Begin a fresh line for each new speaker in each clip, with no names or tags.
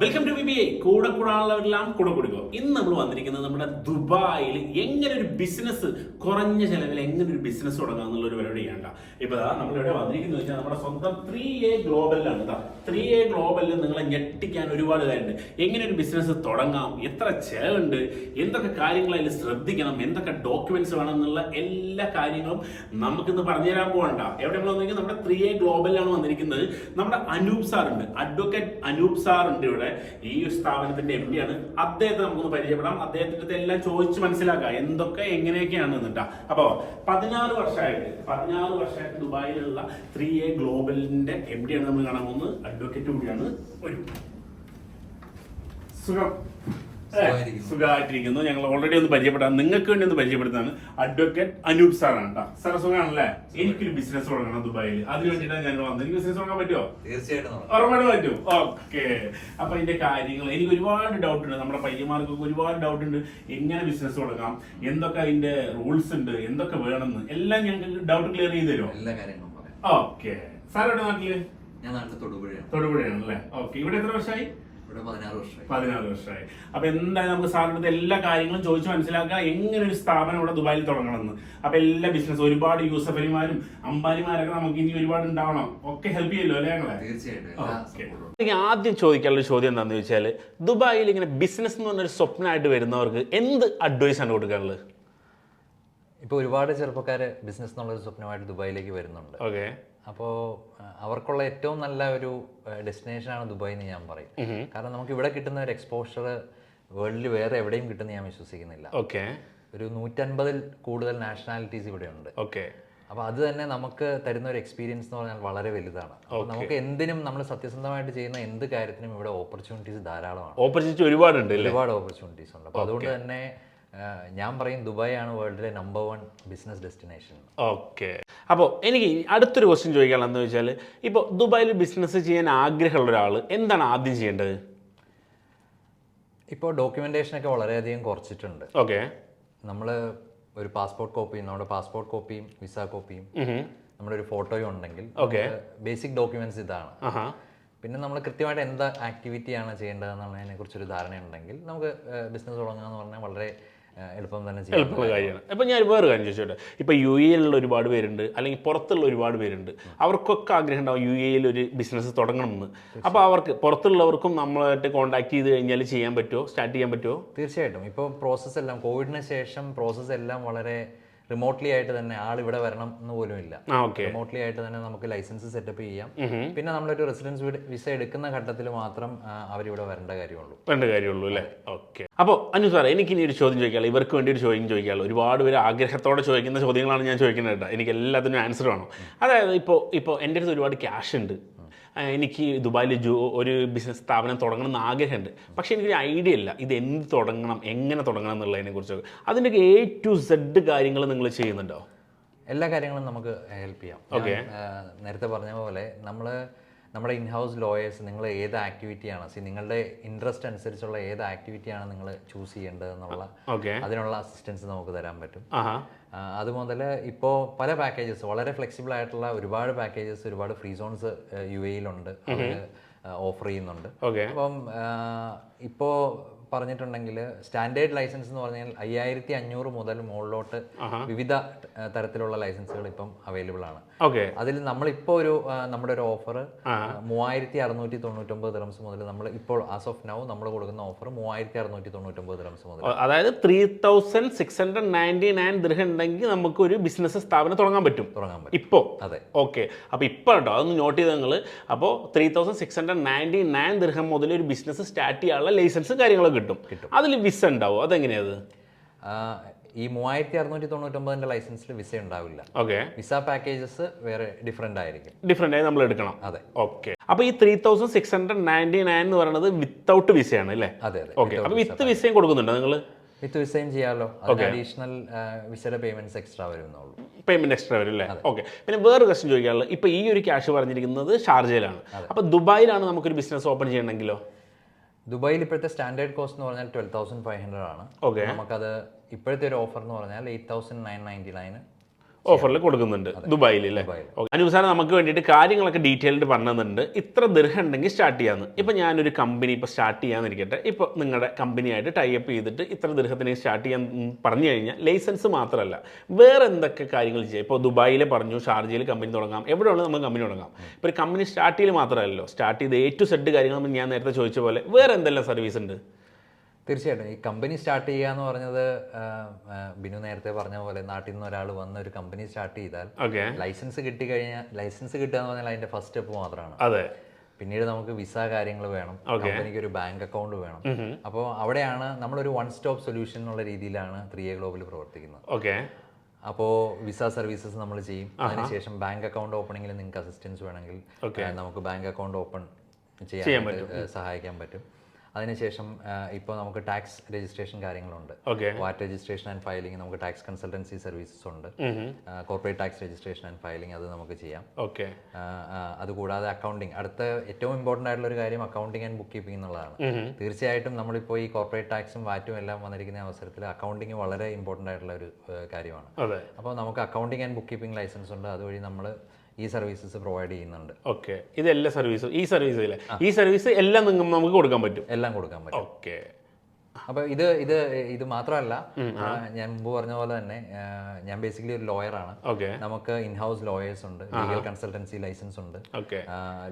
Welcome to B B I കൂടെ കൂടാനുള്ളവരെല്ലാം കൂടെ കൊടുക്കുക ഇന്ന് നമ്മൾ വന്നിരിക്കുന്നത് നമ്മുടെ ദുബായിൽ എങ്ങനെ ഒരു ബിസിനസ് കുറഞ്ഞ ചെലവിൽ എങ്ങനെ ഒരു ബിസിനസ് തുടങ്ങാം എന്നുള്ള ഒരു പരിപാടി ചെയ്യണ്ട ഇപ്പൊ ദാ നമ്മൾ ഇവിടെ വന്നിരിക്കുന്നത് വെച്ചാൽ നമ്മുടെ സ്വന്തം ത്രീ എ ഗ്ലോബലിലാണ് ത്രീ എ ഗ്ലോബലിൽ നിങ്ങളെ ഞെട്ടിക്കാൻ ഒരുപാട് കാര്യമുണ്ട് എങ്ങനെ ഒരു ബിസിനസ് തുടങ്ങാം എത്ര ചെലവുണ്ട് എന്തൊക്കെ കാര്യങ്ങൾ അതിൽ ശ്രദ്ധിക്കണം എന്തൊക്കെ ഡോക്യുമെന്റ്സ് വേണം എന്നുള്ള എല്ലാ കാര്യങ്ങളും നമുക്കിന്ന് പറഞ്ഞുതരാൻ പോകണ്ട എവിടെ നമ്മൾ വന്നിരിക്കുന്നത്? നമ്മുടെ ത്രീ എ ഗ്ലോബലിലാണ് വന്നിരിക്കുന്നത്. നമ്മുടെ അനൂപ് സാർ ഉണ്ട് അഡ്വക്കേറ്റ് അനൂപ് സാർ ഉണ്ട് ഇവിടെ ഈ ഒരു സ്ഥാപനത്തിന്റെ എം ആണ്. അദ്ദേഹത്തെ നമുക്കൊന്ന് പരിചയപ്പെടാം. അദ്ദേഹത്തിന്റെ എല്ലാം ചോദിച്ച് മനസ്സിലാക്കാം. എന്തൊക്കെ എങ്ങനെയൊക്കെയാണ് എന്നിട്ടാ അപ്പോൾ പതിനാറ് വർഷമായിട്ട് പതിനാറ് വർഷമായിട്ട് ദുബായിലുള്ള ത്രീ എ ഗ്ലോബലിന്റെ എം ആണ് നമ്മൾ കാണാൻ പോകുന്നത്. അഡ്വക്കേറ്റ് കൂടിയാണ് ഒരു സുഖം. സുഖമായിട്ടിരിക്കുന്നു. ഞങ്ങൾ ഓൾറെഡി ഒന്ന് പരിചയപ്പെടാം. നിങ്ങൾക്ക് വേണ്ടി ഒന്ന് പരിചയപ്പെടുത്താണ് അഡ്വക്കേറ്റ് അനൂപ് സാറാണ് കേട്ടോ സുഖമാണല്ലേ എനിക്കൊരു ബിസിനസ് തുടങ്ങണം ദുബായിൽ അതിന് വേണ്ടിയിട്ടാണ് ഞാൻ വന്നത്. എനിക്ക് ബിസിനസ് തുടങ്ങാൻ പറ്റുമോ?
തീർച്ചയായിട്ടും.
ഉറപ്പായിട്ട് പറ്റും. ഓക്കെ. അപ്പൊ അതിന്റെ കാര്യങ്ങൾ എനിക്ക് ഒരുപാട് ഡൗട്ട് ഉണ്ട്. നമ്മുടെ പയ്യന്മാർക്കൊക്കെ ഒരുപാട് ഡൗട്ട് ഉണ്ട്. എങ്ങനെ ബിസിനസ് തുടങ്ങാം? എന്തൊക്കെ അതിന്റെ റൂൾസ് ഉണ്ട്? എന്തൊക്കെ വേണമെന്ന്? എല്ലാം ഞങ്ങൾക്ക് ഡൗട്ട് ക്ലിയർ ചെയ്ത് തരുമോ?
എല്ലാ കാര്യങ്ങളും
ഓക്കെ. സാർ എവിടെ നാട്ടിൽ?
ഞാൻ നാട്ടിൽ തൊടുപുഴയാണ്.
തൊടുപുഴയാണ് അല്ലേ? ഓക്കെ. ഇവിടെ എത്ര വർഷമായി?
പതിനാറ് വർഷമായി.
അപ്പൊ എന്തായാലും നമുക്ക് സാറിന്റെ എല്ലാ കാര്യങ്ങളും ചോദിച്ചു മനസ്സിലാക്കുക എങ്ങനെ ഒരു സ്ഥാപനം ഇവിടെ ദുബായിൽ തുടങ്ങണമെന്ന്. അപ്പൊ എല്ലാ ബിസിനസ് ഒരുപാട് യൂസഫലിമാരും അമ്പാനിമാരൊക്കെ നമുക്ക് ഇനി ഒരുപാട് ഉണ്ടാവണം. ഒക്കെ ഹെൽപ്പ് ചെയ്യല്ലോ അല്ലേ ഞങ്ങളെ?
തീർച്ചയായിട്ടും
ആദ്യം ചോദിക്കാനുള്ള ചോദ്യം എന്താണെന്ന് വെച്ചാൽ ദുബായിൽ ഇങ്ങനെ ബിസിനസ് എന്ന് പറഞ്ഞൊരു സ്വപ്നമായിട്ട് വരുന്നവർക്ക് എന്ത് അഡ്വൈസ് ആണ് കൊടുക്കാനുള്ളത്?
ഇപ്പോൾ ഒരുപാട് ചെറുപ്പക്കാര് ബിസിനസ് എന്നുള്ളൊരു സ്വപ്നമായിട്ട് ദുബായിലേക്ക് വരുന്നുണ്ട്.
ഓക്കെ.
അപ്പോൾ അവർക്കുള്ള ഏറ്റവും നല്ല ഒരു ഡെസ്റ്റിനേഷനാണ് ദുബായ് എന്ന് ഞാൻ പറയും. കാരണം നമുക്ക് ഇവിടെ കിട്ടുന്ന ഒരു എക്സ്പോഷർ വേൾഡിൽ വേറെ എവിടെയും കിട്ടുന്ന ഞാൻ വിശ്വസിക്കുന്നില്ല.
ഓക്കെ.
ഒരു നൂറ്റൻപതിൽ കൂടുതൽ നാഷണാലിറ്റീസ് ഇവിടെയുണ്ട്.
ഓക്കെ.
അപ്പോൾ അത് തന്നെ നമുക്ക് തരുന്ന ഒരു എക്സ്പീരിയൻസ് എന്ന് പറഞ്ഞാൽ വളരെ വലുതാണ്. നമുക്ക് എന്തിനും നമ്മൾ സത്യസന്ധമായിട്ട് ചെയ്യുന്ന എന്ത് കാര്യത്തിനും ഇവിടെ ഓപ്പർച്യൂണിറ്റീസ് ധാരാളമാണ്.
ഓപ്പർച്യൂണിറ്റി ഒരുപാടുണ്ട്
ഒരുപാട് ഓപ്പർച്യൂണിറ്റീസ് ഉണ്ട്. അപ്പോൾ അതുകൊണ്ട് തന്നെ ഞാൻ പറയും ദുബായ് ആണ് വേൾഡിലെ number one business destination
okay. അപ്പോൾ എനിക്ക് അടുത്തൊരു ക്വസ്റ്റ്യൻ ചോദിക്കാനുള്ളതെന്ന് വെച്ചാൽ ഇപ്പോൾ ദുബായിൽ ബിസിനസ് ചെയ്യാൻ ആഗ്രഹമുള്ള ഒരാൾ എന്താണ് ആദ്യം ചെയ്യേണ്ടത്?
ഇപ്പോൾ ഡോക്യുമെന്റേഷനൊക്കെ വളരെയധികം കുറച്ചിട്ടുണ്ട്.
ഓക്കെ.
നമ്മൾ ഒരു പാസ്പോർട്ട് കോപ്പിയും നമ്മുടെ പാസ്പോർട്ട് കോപ്പിയും വിസ കോപ്പിയും നമ്മുടെ ഒരു ഫോട്ടോയും ഉണ്ടെങ്കിൽ
ഓക്കെ.
ബേസിക് ഡോക്യുമെന്റ്സ് ഇതാണ്. പിന്നെ നമ്മൾ കൃത്യമായിട്ട് എന്താ ആക്ടിവിറ്റിയാണ് ചെയ്യേണ്ടതെന്നുള്ളതിനെ കുറിച്ചൊരു ധാരണയുണ്ടെങ്കിൽ നമുക്ക് ബിസിനസ് തുടങ്ങുക എന്ന് പറഞ്ഞാൽ വളരെ എളുപ്പം തന്നെ ചെയ്യാം
എളുപ്പമുള്ള കാര്യമാണ്. ഇപ്പം ഞാൻ വേറെ കാര്യം ചോദിച്ചോട്ടെ? ഇപ്പോൾ യു എയിലുള്ള ഒരുപാട് പേരുണ്ട് അല്ലെങ്കിൽ പുറത്തുള്ള ഒരുപാട് പേരുണ്ട്. അവർക്കൊക്കെ ആഗ്രഹം ഉണ്ടാവും യു എയിൽ ഒരു ബിസിനസ് തുടങ്ങണമെന്ന്. അപ്പോൾ അവർക്ക് പുറത്തുള്ളവർക്കും നമ്മളായിട്ട് കോൺടാക്ട് ചെയ്ത് കഴിഞ്ഞാൽ ചെയ്യാൻ പറ്റുമോ സ്റ്റാർട്ട് ചെയ്യാൻ പറ്റുമോ
തീർച്ചയായിട്ടും. ഇപ്പോൾ പ്രോസസ്സ് എല്ലാം കോവിഡിന് ശേഷം പ്രോസസ്സ് എല്ലാം വളരെ റിമോട്ട്ലി ആയിട്ട് തന്നെ ആൾ ഇവിടെ വരണം എന്ന് പോലും ഇല്ല. റിമോട്ട്ലി ആയിട്ട് തന്നെ നമുക്ക് ലൈസൻസ് സെറ്റപ്പ് ചെയ്യാം. പിന്നെ നമ്മളൊരു റെസിഡൻസ് വിസ എടുക്കുന്ന ഘട്ടത്തിൽ മാത്രം അവർ അവരിവിടെ വരേണ്ട കാര്യമുള്ളൂ.
വേണ്ട കാര്യമുള്ളൂ അല്ലേ? ഓക്കെ അപ്പോൾ അനു സാറേ എനിക്ക് ഇനി ഒരു ചോദ്യം ചോദിക്കാമല്ലോ ഇവർക്ക് വേണ്ടി ഒരു ചോദ്യം ചോദിക്കാമല്ലോ ഒരുപാട് പേര് ആഗ്രഹത്തോടെ ചോദിക്കുന്ന ചോദ്യങ്ങളാണ് ഞാൻ ചോദിക്കുന്നത് കേട്ടോ. എനിക്ക് എല്ലാത്തിനും ആൻസർ വേണം. അതായത് ഇപ്പോൾ ഇപ്പോൾ എന്റെ അടുത്ത് ഒരുപാട് ക്യാഷ് ഉണ്ട്. എനിക്ക് ദുബായിൽ ജോ ഒരു ബിസിനസ് സ്ഥാപനം തുടങ്ങണം എന്ന് ആഗ്രഹമുണ്ട്. പക്ഷേ എനിക്കൊരു ഐഡിയ ഇല്ല. ഇത് എന്ത് തുടങ്ങണം എങ്ങനെ തുടങ്ങണം എന്നുള്ളതിനെ കുറിച്ചൊക്കെ. അതിന്റെ എ ടു സെഡ് കാര്യങ്ങൾ നിങ്ങൾ ചെയ്യുന്നുണ്ടോ?
എല്ലാ കാര്യങ്ങളും നമുക്ക് ഹെൽപ്പ് ചെയ്യാം. ഓക്കെ നേരത്തെ പറഞ്ഞ പോലെ നമ്മൾ നമ്മുടെ ഇൻഹൗസ് ലോയേഴ്സ് നിങ്ങൾ ഏത് ആക്ടിവിറ്റിയാണ് സി നിങ്ങളുടെ ഇൻട്രസ്റ്റ് അനുസരിച്ചുള്ള ഏത് ആക്ടിവിറ്റിയാണ് നിങ്ങൾ ചൂസ് ചെയ്യേണ്ടത് എന്നുള്ള അതിനുള്ള അസിസ്റ്റൻസ് നമുക്ക് തരാൻ പറ്റും. അതുമുതൽ ഇപ്പോൾ പല പാക്കേജസ് വളരെ ഫ്ലെക്സിബിൾ ആയിട്ടുള്ള ഒരുപാട് പാക്കേജസ് ഒരുപാട് ഫ്രീ സോൺസ് യു എയിലുണ്ട് ഓഫർ ചെയ്യുന്നുണ്ട്. അപ്പം ഇപ്പോൾ പറഞ്ഞിട്ടുണ്ടെങ്കിൽ സ്റ്റാൻഡേർഡ് ലൈസൻസ് എന്ന് പറഞ്ഞാൽ അയ്യായിരത്തി അഞ്ഞൂറ് മുതൽ മുകളിലോട്ട് വിവിധ തരത്തിലുള്ള ലൈസൻസുകൾ ഇപ്പം അവൈലബിൾ ആണ്.
ഓക്കെ.
അതിൽ നമ്മളിപ്പോ ഒരു നമ്മുടെ ഒരു ഓഫർ മൂവായിരത്തി അറുന്നൂറ്റി തൊണ്ണൂറ്റൊമ്പത് ദിറംസ് മുതൽ നമ്മൾ ഇപ്പോൾ ആസ് ഓഫ് നൗ നമ്മൾ കൊടുക്കുന്ന ഓഫർ മൂവായിരത്തി അറുന്നൂറ്റി തൊണ്ണൂറ്റൊമ്പത് ദിറംസ് മുതൽ.
അതായത് three thousand six hundred ninety nine dirham ഉണ്ടെങ്കിൽ നമുക്ക് ഒരു ബിസിനസ് സ്ഥാപനം തുടങ്ങാൻ പറ്റും.
തുടങ്ങാൻ പറ്റും.
ഇപ്പോൾ
അതെ.
ഓക്കെ. അപ്പോൾ ഇപ്പോൾ കേട്ടോ അതൊന്ന് നോട്ട് ചെയ്ത് നിങ്ങൾ അപ്പോൾ three thousand six hundred ninety nine dirham മുതൽ ഒരു ബിസിനസ് സ്റ്റാർട്ട് ചെയ്യാനുള്ള ലൈസൻസും കാര്യങ്ങളൊക്കെ കിട്ടും. അതിൽ വിസ ഉണ്ടാവും? അതെങ്ങനെയത്
ആ, ഈ മൂവായിരത്തി അറുന്നൂറ്റി തൊണ്ണൂറ്റൊമ്പതിന്റെ ലൈസൻസിൽ വിസ ഉണ്ടാവില്ല.
ഓക്കെ.
വിസ പാക്കേജസ് വേറെ ഡിഫറെന്റ് ആയിരിക്കും.
ഡിഫറെന്റ് ആയി നമ്മൾ എടുക്കണം.
അതെ.
ഓക്കെ. അപ്പൊ ഈ three thousand six hundred ninety nine എന്ന് പറയുന്നത് വിത്തൗട്ട് വിസയാണ് അല്ലേ?
അതെ അതെ.
ഓക്കെ. അപ്പോൾ വിത്ത് വിസയും കൊടുക്കുന്നുണ്ടോ നിങ്ങൾ?
വിത്ത് വിസയും ചെയ്യാമല്ലോ അഡീഷണൽ വിസയുടെ പേയ്മെന്റ്സ് എക്സ്ട്രാ വരുന്നുള്ളൂ.
പേയ്മെന്റ് എക്സ്ട്രാ വരും അല്ലേ? ഓക്കെ. പിന്നെ വേറെ ക്വസ്റ്റ്യൻ ചോദിക്കാനുള്ളത്. ഇപ്പൊ ഈ ഒരു ക്യാഷ് പറഞ്ഞിരിക്കുന്നത് ഷാർജയിലാണ്. അപ്പൊ ദുബായിലാണ് നമുക്കൊരു ബിസിനസ് ഓപ്പൺ ചെയ്യണമെങ്കിലോ?
ദുബായിൽ ഇപ്പോഴത്തെ സ്റ്റാൻഡേർഡ് കോസ്റ്റ് എന്ന് പറഞ്ഞാൽ ട്വൽവ് തൗസൻഡ് ഫൈവ് ഹൺഡ്രഡ് ആണ്.
ഓക്കെ.
നമുക്കത് ഇപ്പോഴത്തെ ഒരു ഓഫർ എന്ന് പറഞ്ഞാൽ eight thousand nine ninety nine
ഓഫറിൽ കൊടുക്കുന്നുണ്ട്. ദുബായിൽ അല്ലേ അനുസാരം നമുക്ക് വേണ്ടിയിട്ട് കാര്യങ്ങളൊക്കെ ഡീറ്റെയിൽഡ് പറഞ്ഞുണ്ട് ഇത്ര ദീർഘം ഉണ്ടെങ്കിൽ സ്റ്റാർട്ട് ചെയ്യാന്ന്. ഇപ്പൊ ഞാനൊരു കമ്പനി ഇപ്പൊ സ്റ്റാർട്ട് ചെയ്യാന്നിരിക്കട്ടെ. ഇപ്പൊ നിങ്ങളുടെ കമ്പനിയായിട്ട് ടൈപ്പ് ചെയ്തിട്ട് ഇത്ര ദീർഘത്തിന് സ്റ്റാർട്ട് ചെയ്യാൻ പറഞ്ഞു കഴിഞ്ഞാൽ ലൈസൻസ് മാത്രമല്ല. വേറെ എന്തൊക്കെ കാര്യങ്ങൾ ചെയ്യാം? ഇപ്പോൾ ദുബായിൽ പറഞ്ഞു ഷാർജയിൽ കമ്പനി തുടങ്ങാം. എവിടെ ഉള്ളത് നമുക്ക് കമ്പനി തുടങ്ങാം. ഇപ്പോൾ ഒരു കമ്പനി സ്റ്റാർട്ട് ചെയ്യൽ മാത്രമല്ലോ സ്റ്റാർട്ട് ചെയ്ത് എ ടു സെഡ് കാര്യങ്ങൾ ഞാൻ നേരത്തെ ചോദിച്ച പോലെ വേറെ എന്തെല്ലാം സർവീസ് ഉണ്ട്?
തീർച്ചയായിട്ടും. ഈ കമ്പനി സ്റ്റാർട്ട് ചെയ്യുക എന്ന് പറഞ്ഞത് ബിനു നേരത്തെ പറഞ്ഞ പോലെ നാട്ടിൽ നിന്ന് ഒരാൾ വന്ന് ഒരു കമ്പനി സ്റ്റാർട്ട് ചെയ്താൽ ലൈസൻസ് കിട്ടി കഴിഞ്ഞാൽ ലൈസൻസ് കിട്ടുക എന്ന് പറഞ്ഞാൽ അതിന്റെ ഫസ്റ്റ് സ്റ്റെപ്പ് മാത്രമാണ്.
അതെ.
പിന്നീട് നമുക്ക് വിസ കാര്യങ്ങൾ വേണം. കമ്പനിക്ക് ഒരു ബാങ്ക് അക്കൗണ്ട് വേണം. അപ്പോൾ അവിടെയാണ് നമ്മളൊരു വൺ സ്റ്റോപ്പ് സൊല്യൂഷൻ എന്നുള്ള രീതിയിലാണ് ത്രീ എ ഗ്ലോബൽ പ്രവർത്തിക്കുന്നത്.
ഓക്കെ.
അപ്പോൾ വിസ സർവീസസ് നമ്മൾ ചെയ്യും. അതിനുശേഷം ബാങ്ക് അക്കൗണ്ട് ഓപ്പണിങ്ങിൽ നിങ്ങൾക്ക് അസിസ്റ്റൻസ് വേണമെങ്കിൽ നമുക്ക് ബാങ്ക് അക്കൗണ്ട് ഓപ്പൺ ചെയ്യാൻ സഹായിക്കാൻ പറ്റും. അതിനുശേഷം ഇപ്പോൾ നമുക്ക് ടാക്സ് രജിസ്ട്രേഷൻ കാര്യങ്ങളുണ്ട്. വാറ്റ് രജിസ്ട്രേഷൻ ആൻഡ് ഫയലിംഗ് നമുക്ക് ടാക്സ് കൺസൾട്ടൻസി സർവീസസ് ഉണ്ട്. Corporate tax registration and filing അത് നമുക്ക് ചെയ്യാം.
ഓക്കെ.
അതുകൂടാതെ അക്കൗണ്ടിങ് അടുത്ത ഏറ്റവും ഇമ്പോർട്ടന്റ് ആയിട്ടുള്ള ഒരു കാര്യം അക്കൗണ്ടിങ് ആൻഡ് ബുക്ക് കീപ്പിംഗ് എന്നുള്ളതാണ് തീർച്ചയായിട്ടും നമ്മളിപ്പോൾ ഈ കോർപ്പറേറ്റ് ടാക്സും വാറ്റും എല്ലാം വന്നിരിക്കുന്ന അവസരത്തിൽ അക്കൗണ്ടിങ് വളരെ ഇമ്പോർട്ടന്റ് ആയിട്ടുള്ള ഒരു കാര്യമാണ്. അപ്പോൾ നമുക്ക് accounting and book keeping licence ഉണ്ട്. അതുവഴി നമ്മൾ ഈ സർവീസസ് പ്രൊവൈഡ് ചെയ്യുന്നുണ്ട്.
ഓക്കെ ഇത് എല്ലാ സർവീസും ഈ സർവീസ് ഇല്ലേ ഈ സർവീസ് എല്ലാം നിങ്ങൾക്ക് നമുക്ക് കൊടുക്കാൻ പറ്റും?
എല്ലാം കൊടുക്കാൻ പറ്റും.
ഓക്കെ
അപ്പൊ ഇത് ഇത് ഇത് മാത്രമല്ല ഞാൻ മുമ്പ് പറഞ്ഞ പോലെ തന്നെ ഞാൻ ബേസിക്കലി ഒരു ലോയറാണ്
ആണ്.
നമുക്ക് ഇൻഹൗസ് ലോയേഴ്സ് ഉണ്ട് ലീഗൽ കൺസൾട്ടൻസി ലൈസൻസ് ഉണ്ട്.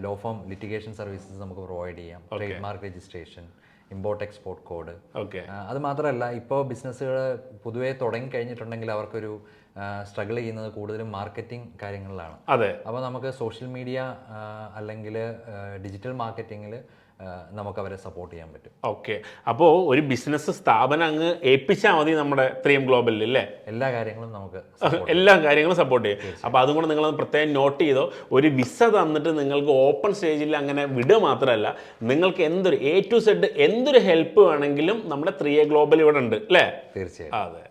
ലോ ഫോം ലിറ്റിഗേഷൻ സർവീസസ് നമുക്ക് പ്രൊവൈഡ് ചെയ്യാം. Trademark registration import export code
okay
അത് മാത്രമല്ല ഇപ്പോൾ ബിസിനസ്സുകൾ പൊതുവേ തുടങ്ങി കഴിഞ്ഞിട്ടുണ്ടെങ്കിൽ അവർക്കൊരു സ്ട്രഗിൾ ചെയ്യുന്നത് കൂടുതലും മാർക്കറ്റിംഗ് കാര്യങ്ങളിലാണ്.
അതെ.
അപ്പോൾ നമുക്ക് സോഷ്യൽ മീഡിയ അല്ലെങ്കിൽ ഡിജിറ്റൽ മാർക്കറ്റിങ്ങിൽ നമുക്ക് അവരെ സപ്പോർട്ട് ചെയ്യാൻ പറ്റും.
ഓക്കെ അപ്പോൾ ഒരു ബിസിനസ് സ്ഥാപനം അങ്ങ് ഏൽപ്പിച്ചാൽ മതി നമ്മുടെ ത്രീം ഗ്ലോബലിൽ അല്ലേ
എല്ലാ കാര്യങ്ങളും നമുക്ക്
എല്ലാ കാര്യങ്ങളും സപ്പോർട്ട് ചെയ്യും. അപ്പോൾ അതും കൂടെ നിങ്ങൾ പ്രത്യേകം നോട്ട് ചെയ്തോ ഒരു വിസ തന്നിട്ട് നിങ്ങൾക്ക് ഓപ്പൺ സ്റ്റേജിൽ അങ്ങനെ വിടുക മാത്രമല്ല നിങ്ങൾക്ക് എന്തൊരു എ ടു സെഡ് എന്തൊരു ഹെൽപ്പ് വേണമെങ്കിലും നമ്മുടെ ത്രീ എ ഗ്ലോബൽ ഇവിടെ ഉണ്ട് അല്ലേ
തീർച്ചയായും.
അതെ.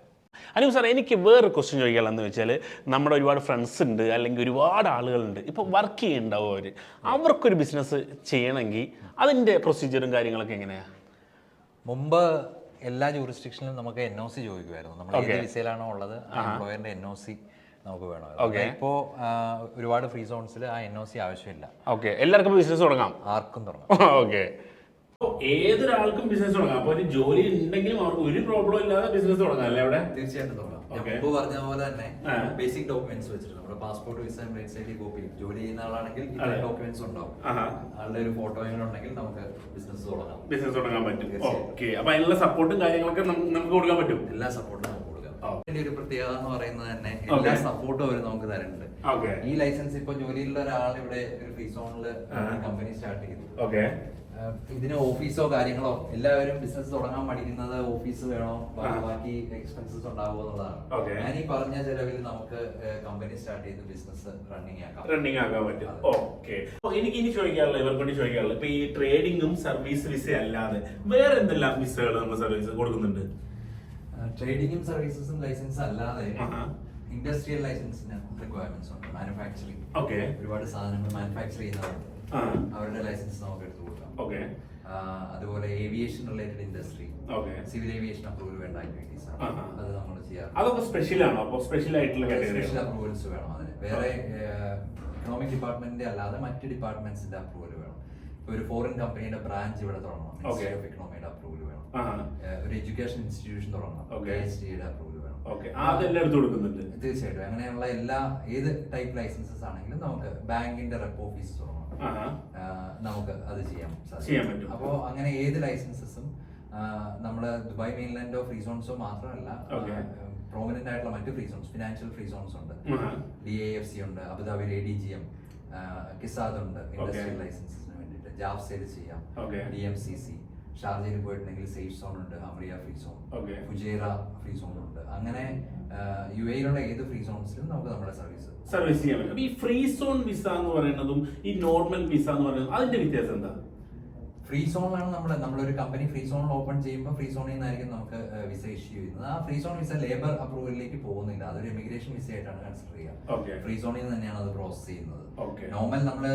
അനു സാർ എനിക്ക് വേറൊരു ക്വസ്റ്റ്യൻ ചോദിക്കാനുള്ളതെന്ന് വെച്ചാൽ നമ്മുടെ ഒരുപാട് ഫ്രണ്ട്സ് ഉണ്ട് അല്ലെങ്കിൽ ഒരുപാട് ആളുകളുണ്ട്. ഇപ്പോൾ വർക്ക് ചെയ്യുന്നുണ്ടാവും അവർ അവർക്കൊരു ബിസിനസ് ചെയ്യണമെങ്കിൽ അതിന്റെ പ്രൊസീജിയറും കാര്യങ്ങളൊക്കെ എങ്ങനെയാണ്
മുമ്പ് എല്ലാ ജൂറിസ്ട്രിക്ഷനിലും നമുക്ക് എൻ ഒ സി ചോദിക്കുമായിരുന്നു. നമ്മൾ ഏത് വിസയിലാണോ ഉള്ളത് എംപ്ലോയറിന്റെ എൻ ഒ സി നമുക്ക് വേണമായിരുന്നു. ഇപ്പോൾ ഒരുപാട് ഫ്രീ സോൺസിൽ ആ എൻ ഒ സി ആവശ്യമില്ല.
ഓക്കെ എല്ലാവർക്കും ബിസിനസ് തുടങ്ങാം.
ആർക്കും തുടങ്ങാം.
ഓക്കെ ഏതൊരാൾക്കും ബിസിനസ് തുടങ്ങാം. അപ്പോൾ ഒരു ജോലി ഉണ്ടെങ്കിലും അവർക്ക് ഒരു പ്രോബ്ലം ഇല്ലാതെ ബിസിനസ് തുടങ്ങാം അല്ലേ അവിടെ?
തീർച്ചയായിട്ടും തുടങ്ങാം. മുമ്പ് പറഞ്ഞ പോലെ തന്നെ ബേസിക് ഡോക്യുമെന്റ്സ് വെച്ചിട്ട് നമ്മുടെ passport visa employees I D copy ജോലി ചെയ്യുന്ന ആളാണെങ്കിൽ ഡോക്യുമെന്റ്സ് ഉണ്ടാവും. ആളുടെ ഒരു ഫോട്ടോ ഉണ്ടെങ്കിൽ നമുക്ക് ബിസിനസ് തുടങ്ങാം.
ബിസിനസ് തുടങ്ങാൻ പറ്റും. ഓക്കെ അപ്പൊ അതിനുള്ള സപ്പോർട്ടും കാര്യങ്ങളൊക്കെ നമുക്ക് കൊടുക്കാൻ പറ്റും.
എല്ലാ സപ്പോർട്ടും നമുക്ക് കൊടുക്കാം. അതിന്റെ ഒരു പ്രത്യേകത എന്ന് പറയുന്നത് തന്നെ എല്ലാ സപ്പോർട്ടും അവർ നമുക്ക് തരുന്നുണ്ട്. ഈ ലൈസൻസ് ഇപ്പൊ ജോലിയിലുള്ള ഒരാൾ ഇവിടെ ഒരു ഫ്രീ സോണിൽ കമ്പനി സ്റ്റാർട്ട് ചെയ്തു. ഇതിന് ഓഫീസോ കാര്യങ്ങളോ? എല്ലാവരും ബിസിനസ് തുടങ്ങാൻ പഠിക്കുന്നത് ഓഫീസ് വേണോ. ബാക്കി എക്സ്പെൻസസ് ഉണ്ടാവുമോ എന്നുള്ളതാണ്. ഞാൻ ഈ പറഞ്ഞ ചെലവിൽ നമുക്ക് കമ്പനി സ്റ്റാർട്ട് ചെയ്ത് ബിസിനസ് റണ്ണിങ് ആക്കാം.
റണ്ണിങ് ആക്കാൻ പറ്റും. ഓക്കെ. എനിക്ക് ഇനി ചോദിക്കാറില്ല ഇവർക്ക് വേണ്ടി ചോദിക്കാറില്ല ഇപ്പൊ ഈ ട്രേഡിങ്ങും സർവീസ് വിസ അല്ലാതെ വേറെ എന്തെല്ലാം വിസകൾ നമ്മൾ സർവീസ് കൊടുക്കുന്നുണ്ട്?
ട്രേഡിംഗും സർവീസസും ലൈസൻസ് അല്ലാതെ ഇൻഡസ്ട്രിയൽ ലൈസൻസിന് റിക്വയർമെന്റ്സ് ഉണ്ട്. Manufacturing
okay.
ഒരുപാട് സാധനങ്ങൾ മാനുഫാക്ചർ
ചെയ്യുന്നവർ
അവരുടെ ലൈസൻസ് നമുക്ക് എടുത്തു
ഓക്കെ
അതുപോലെ aviation related industry
okay
civil aviation approval വേണ്ട ആക്ടിവിറ്റീസ് ആണ്. അത് നമ്മൾ ചെയ്യാറുണ്ട്.
അതൊക്കെ സ്പെഷ്യലാണോ അപ്പൊ സ്പെഷ്യൽ ആയിട്ടുള്ള
സ്പെഷ്യൽ അപ്രൂവൽസ് വേണം അതിന്. വേറെ എക്കണോമിക് ഡിപ്പാർട്ട്മെന്റിന്റെ അല്ലാതെ മറ്റ് ഡിപ്പാർട്ട്മെന്റ്സിന്റെ അപ്രൂവൽ വേണം. ഒരു ഫോറിൻ കമ്പനിയുടെ ബ്രാഞ്ച് ഇവിടെ തുടങ്ങണം. മിനിസ്ട്രി ഓഫ് എക്കണോമിയുടെ അപ്രൂവൽ വേണം. ഒരു എഡ്യൂക്കേഷൻ ഇൻസ്റ്റിറ്റ്യൂഷൻ തുടങ്ങണം. ടിയുടെ അപ്രൂവൽ വേണം. തീർച്ചയായിട്ടും. അങ്ങനെയുള്ള എല്ലാ ഏത് ടൈപ്പ് ലൈസൻസസ് ആണെങ്കിലും നമുക്ക് ബാങ്കിന്റെ റെപ്പ് ഓഫീസ് തുടങ്ങണം. നമുക്ക് അത് ചെയ്യാം സാധിക്കും.
ചെയ്യാൻ പറ്റും.
അപ്പോൾ അങ്ങനെ ഏത് ലൈസൻസസും നമ്മൾ ദുബായ് മെയിൻലാൻഡോ ഫ്രീ സോൺസോ മാത്രമല്ല. പ്രോമിനന്റ് ആയിട്ടുള്ള മറ്റു free zones financial free zones ഉണ്ട്. ഡി എ എഫ് സി ഉണ്ട് അബുദാബിയിൽ A D G M KIZAD ഉണ്ട് ഇൻഡസ്ട്രിയൽ ലൈസൻസിന് വേണ്ടിയിട്ട് സെയിൽ ചെയ്യാം. ഡി എം സി സി ഷാർജയിൽ പോയിട്ടുണ്ടെങ്കിൽ സേഫ് സോൺ ഉണ്ട് Hamriyah free zone. Fujairah free zone ഉണ്ട് അങ്ങനെ യു എയിലുള്ള ഏത് ഫ്രീ സോൺസിലും നമുക്ക് നമ്മുടെ സർവീസ്
സർവീസ് ചെയ്യാൻ പറ്റും. ഈ ഫ്രീ സോൺ വിസ എന്ന് പറയുന്നതും ഈ നോർമൽ വിസ എന്ന് പറയുന്നതും അതിന്റെ വ്യത്യാസം എന്താ?
ഫ്രീ സോണിലാണ് നമ്മൾ നമ്മളൊരു കമ്പനി ഫ്രീ സോണിൽ ഓപ്പൺ ചെയ്യുമ്പോൾ ഫ്രീ സോണിൽ നിന്നായിരിക്കും നമുക്ക് വിസ ഇഷ്യൂ ചെയ്യുന്നത്. ആ ഫ്രീ സോൺ വിസ ലേബർ അപ്രൂവലിലേക്ക് പോകുന്നില്ല. അതൊരു ഇമിഗ്രേഷൻ വിസ ആയിട്ടാണ് കൺസിഡർ. ചെയ്യുക. ഫ്രീ സോണിൽ നിന്ന് തന്നെയാണ് അത് പ്രോസസ് ചെയ്യുന്നത്. നോർമൽ നമ്മൾ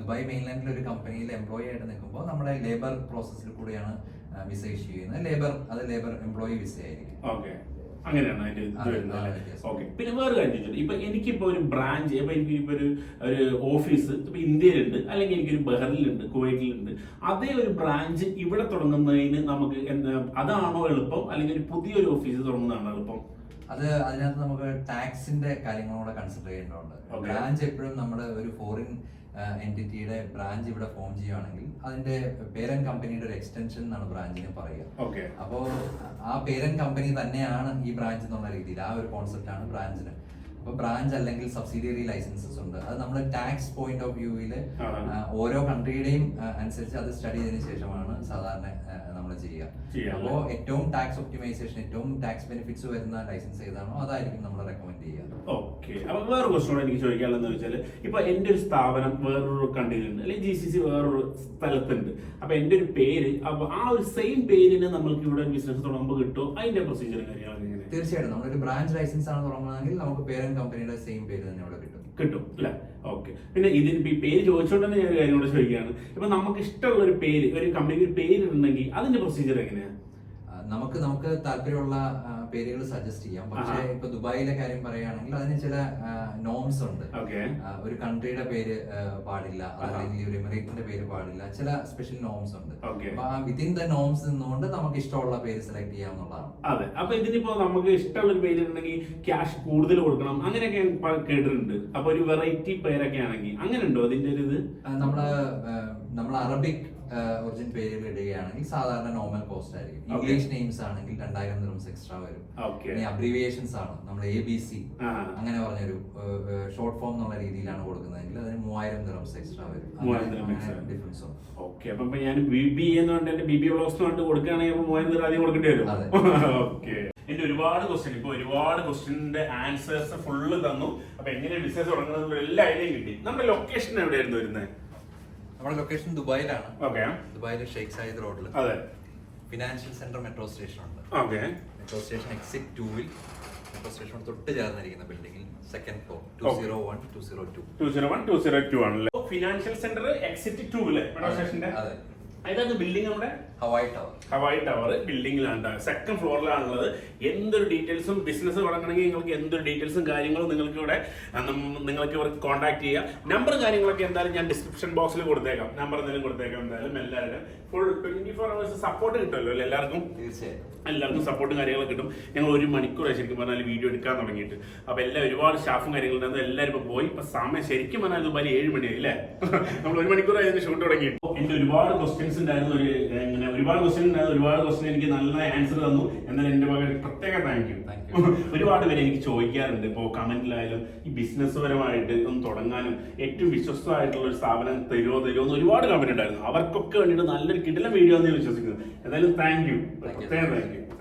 ദുബായ് മെയിൻലാൻഡിൽ ഒരു കമ്പനിയിൽ എംപ്ലോയി ആയിട്ട് നിൽക്കുമ്പോൾ നമ്മളെ ലേബർ പ്രോസസ്സിൽ കൂടിയാണ് വിസ ഇഷ്യൂ ചെയ്യുന്നത്. ലേബർ അത് ലേബർ എംപ്ലോയി വിസ ആയിരിക്കും.
അങ്ങനെയാണ് അതിന്റെ ഇത് വരുന്നത് ഓക്കെ പിന്നെ വേറെ കാര്യം ചോദിച്ചു ഇപ്പൊ എനിക്കിപ്പോ ഒരു ബ്രാഞ്ച് ഇപ്പൊ എനിക്ക് ഇപ്പൊ ഒരു ഒരു ഓഫീസ് ഇപ്പൊ ഇന്ത്യയിലുണ്ട് അല്ലെങ്കിൽ എനിക്കൊരു ബഹറിലുണ്ട് കുവൈറ്റിലുണ്ട്. അതേ ഒരു ബ്രാഞ്ച് ഇവിടെ തുടങ്ങുന്നതിന് നമുക്ക് എന്താ അതാണോ എളുപ്പം? അല്ലെങ്കിൽ ഒരു പുതിയൊരു ഓഫീസ് തുടങ്ങുന്നതാണോ എളുപ്പം?
അത് അതിനകത്ത് നമുക്ക് ടാക്സിന്റെ കാര്യങ്ങളും കൂടെ കൺസിഡർ ചെയ്യേണ്ടതുണ്ട്. ബ്രാഞ്ച് എപ്പോഴും നമ്മുടെ ഒരു ഫോറിൻ എന്റിറ്റിയുടെ ബ്രാഞ്ച് ഇവിടെ ഫോം ചെയ്യുകയാണെങ്കിൽ അതിന്റെ പേരൻ കമ്പനിയുടെ ഒരു എക്സ്റ്റൻഷൻ എന്നാണ് ബ്രാഞ്ചിനെ പറയുക.
ഓക്കെ
അപ്പോൾ ആ പേരൻ കമ്പനി തന്നെയാണ് ഈ ബ്രാഞ്ച് എന്നുള്ള രീതിയിൽ ആ ഒരു കോൺസെപ്റ്റ് ആണ് ബ്രാഞ്ചിന് അപ്പൊ ബ്രാഞ്ച് അല്ലെങ്കിൽ സബ്സിഡിയറി ലൈസൻസസ് ഉണ്ട്. അത് നമ്മൾ ടാക്സ് പോയിന്റ് ഓഫ് വ്യൂവിൽ ഓരോ കൺട്രിയുടെയും അനുസരിച്ച് അത് സ്റ്റഡി ചെയ്തതിനു ശേഷമാണ് സാധാരണ നമ്മൾ ചെയ്യുക. അപ്പോൾ ഏറ്റവും ടാക്സ് ഒപ്റ്റിമൈസേഷൻ ഏറ്റവും ടാക്സ് ബെനിഫിറ്റ്സ് വരുന്ന ലൈസൻസ് ഏതാണോ അതായിരിക്കും നമ്മൾ റെക്കമെൻഡ് ചെയ്യുക.
ഓക്കെ അപ്പോൾ വേറൊരു ക്വസ്റ്റൻ കൂടെ എനിക്ക് ചോദിക്കാനുള്ളതെന്ന് വെച്ചാൽ ഇപ്പൊ എന്റെ ഒരു സ്ഥാപനം വേറൊരു കൺട്രിയിലുണ്ട് അല്ലെങ്കിൽ ജി സി സി വേറൊരു സ്ഥലത്തുണ്ട്. അപ്പോൾ എന്റെ ഒരു പേര് അപ്പോൾ ആ ഒരു സെയിം പേരിന് നമ്മൾക്ക് ഇവിടെ ബിസിനസ് തുടങ്ങുമ്പോൾ കിട്ടുമോ അതിന്റെ പ്രൊസീജിയർ കാര്യങ്ങളൊക്കെ
തീർച്ചയായിട്ടും. നമ്മളൊരു ബ്രാഞ്ച് ലൈസൻസ് ആണ് തുടങ്ങുന്നതെങ്കിൽ നമുക്ക് പേരും കമ്പനിയുടെ സെയിം പേര് തന്നെ ഇവിടെ കിട്ടും
അല്ലെ? ഓക്കെ പിന്നെ ഇതിന് ഈ പേര് ചോദിച്ചോണ്ടെന്ന് ഞാൻ ഒരു കാര്യം കൂടെ ചോദിക്കുകയാണ്. ഇപ്പൊ നമുക്ക് ഇഷ്ടമുള്ള ഒരു പേര് ഒരു കമ്പനിക്ക് പേര് ഉണ്ടെങ്കിൽ അതിന്റെ പ്രൊസീജിയർ എങ്ങനെയാ?
ആ, നമുക്ക് നമുക്ക് താല്പര്യമുള്ള പേരുകൾ സജസ്റ്റ് ചെയ്യാം. പക്ഷേ. ഇപ്പൊ ദുബായിലെ കാര്യം പറയുകയാണെങ്കിൽ അതിന് ചില നോംസ് ഉണ്ട്. ഒരു കൺട്രിയുടെ പേര് പാടില്ല. അല്ലെങ്കിൽ ഒരു എമിറേറ്റിന്റെ പേര് പാടില്ല. ചില സ്പെഷ്യൽ നോംസ് ഉണ്ട്. അപ്പൊ ആ വിത്തിൻ ദ നോംസ് നിന്നുകൊണ്ട് നമുക്ക് ഇഷ്ടമുള്ള പേര് സെലക്ട് ചെയ്യാം എന്നുള്ളതാണ്.
അതെ. അപ്പൊ ഇതിനിപ്പോ നമുക്ക് ഇഷ്ടമുള്ള പേര് ഉണ്ടെങ്കിൽ ക്യാഷ് കൂടുതൽ കൊടുക്കണം. അങ്ങനെയൊക്കെ കേട്ടിട്ടുണ്ട്. അപ്പൊ ഒരു വെറൈറ്റി പേരൊക്കെ ആണെങ്കിൽ. അങ്ങനെ ഉണ്ടോ അതിന്റെ ഒരു ഇത്
നമ്മൾ നമ്മൾ അറബിക് ഒറിജിൻ പേരുകൾ ഇടുകയാണെങ്കിൽ സാധാരണ നോർമൽ കോസ്റ്റ് ആയിരിക്കും. ഇംഗ്ലീഷ് നെയിംസ് ആണെങ്കിൽ രണ്ടായിരം ദിറംസ് എക്സ്ട്രാ വരും. ഇനി അബ്രീവിയേഷൻസ് ആണ്. നമ്മൾ എ ബി സി. അങ്ങനെ പറഞ്ഞൊരു ഷോർട്ട് ഫോം എന്നുള്ള രീതിയിലാണ് കൊടുക്കുന്നതെങ്കിൽ അതിന് മൂവായിരം ദിറംസ് എക്സ്ട്രാ വരും. ഡിഫറൻസ്
ഓക്കെ അപ്പൊ ഞാൻ ബി ബി എന്ന് പറഞ്ഞിട്ട് എന്റെ ബി ബി ബ്ലോഗ്സ് കൊണ്ട് കൊടുക്കുകയാണെങ്കിൽ അപ്പൊ മൂവായിരം രൂപ ആദ്യം കൊടുക്കേണ്ടി വരും. ഓക്കെ എന്റെ ഒരുപാട് ക്വസ്റ്റ്യൻ ഇപ്പൊ ഒരുപാട് ക്വസ്റ്റ്യന്റെ ആൻസേഴ്സ് ഫുള്ള് തന്നു. അപ്പൊ എങ്ങനെ ബിസിനസ് തുടങ്ങുന്നത് എല്ലാ ഐഡിയയും കിട്ടി. നമ്മുടെ ലൊക്കേഷൻ എവിടെയായിരുന്നു വരുന്നത്?
നമ്മുടെ ലൊക്കേഷൻ ദുബായിലാണ്.
ഓക്കെ
ദുബായിൽ ഷെയ്ഖ് സായിദ് റോഡിൽ.
അതെ.
ഫിനാൻഷ്യൽ സെന്റർ മെട്രോ സ്റ്റേഷൻ ഉണ്ട്.
ഓക്കെ
മെട്രോ സ്റ്റേഷൻ എക്സിറ്റ് ടൂവിൽ മെട്രോ സ്റ്റേഷൻ തൊട്ട് ചേർന്നിരിക്കുന്ന ബിൽഡിംഗിൽ second floor two. Zero one two zero two
two zero one two zero two ആണല്ലേ ഫിനാൻഷ്യൽ സെന്റർ എക്സിറ്റ് ടൂവിലെ മെട്രോ സ്റ്റേഷന്റെ
അതെ.
അതായത് ബിൽഡിംഗ് നമ്മുടെ?
ഹവായ് ടവർ
ഹവായി ടവർ ബിൽഡിംഗിലാണ് സെക്കൻഡ് ഫ്ലോറിലാണുള്ളത് എന്തൊരു ഡീറ്റെയിൽസും ബിസിനസ് തുടങ്ങണമെങ്കിൽ നിങ്ങൾക്ക് എന്തൊരു ഡീറ്റെയിൽസും കാര്യങ്ങളും നിങ്ങൾക്ക് ഇവിടെ നിങ്ങൾക്ക് ഇവർക്ക് കോൺടാക്ട് ചെയ്യാം. നമ്പർ കാര്യങ്ങളൊക്കെ എന്തായാലും ഞാൻ ഡിസ്ക്രിപ്ഷൻ ബോക്സിൽ കൊടുത്തേക്കാം. നമ്പർ എന്തെങ്കിലും കൊടുത്തേക്കാം എന്തായാലും എല്ലാവരും. Full twenty four hours support കിട്ടുമല്ലോ അല്ലേ എല്ലാവർക്കും?
തീർച്ചയായും
എല്ലാവർക്കും സപ്പോർട്ടും കാര്യങ്ങളൊക്കെ കിട്ടും. ഞങ്ങൾ ഒരു മണിക്കൂറായി ശരിക്കും പറഞ്ഞാൽ വീഡിയോ എടുക്കാൻ തുടങ്ങിയിട്ട്. അപ്പോൾ എല്ലാം ഒരുപാട് സ്റ്റാഫും കാര്യങ്ങളുണ്ടായിരുന്നു എല്ലാവരും ഇപ്പോൾ പോയി. ഇപ്പോൾ സമയം ശരിക്കും പറഞ്ഞാൽ ഇതുപോലെ ഏഴ് മണിയായി അല്ലേ? നമ്മൾ ഒരു മണിക്കൂറായി ഷൂട്ട് തുടങ്ങിയിട്ട്. എന്റെ ഒരുപാട് ക്വസ്റ്റ്യൻസ് ഉണ്ടായിരുന്നു. ഒരു ഒരുപാട് ക്വസ്റ്റ്യൻ ഒരുപാട് ക്വസ്റ്റ്യൻ എനിക്ക് നല്ല ആൻസർ തന്നു. എന്നാലും എന്റെ ഭാഗം പ്രത്യേക താങ്ക് യു. ഒരുപാട് പേര് എനിക്ക് ചോദിക്കാറുണ്ട്. ഇപ്പോൾ കമന്റിലായാലും ഈ ബിസിനസ് പരമായിട്ട് ഒന്ന് തുടങ്ങാനും ഏറ്റവും വിശ്വസ്തമായിട്ടുള്ള ഒരു സ്ഥാപനം തരുമോ തരുമോ എന്ന് ഒരുപാട് കമന്റ് ഉണ്ടായിരുന്നു. അവർക്കൊക്കെ വേണ്ടിയിട്ട് നല്ലൊരു കിടിലം വീഡിയോ എന്ന് വിശ്വസിക്കുന്നു. എന്തായാലും താങ്ക് യു പ്രത്യേകം താങ്ക് യു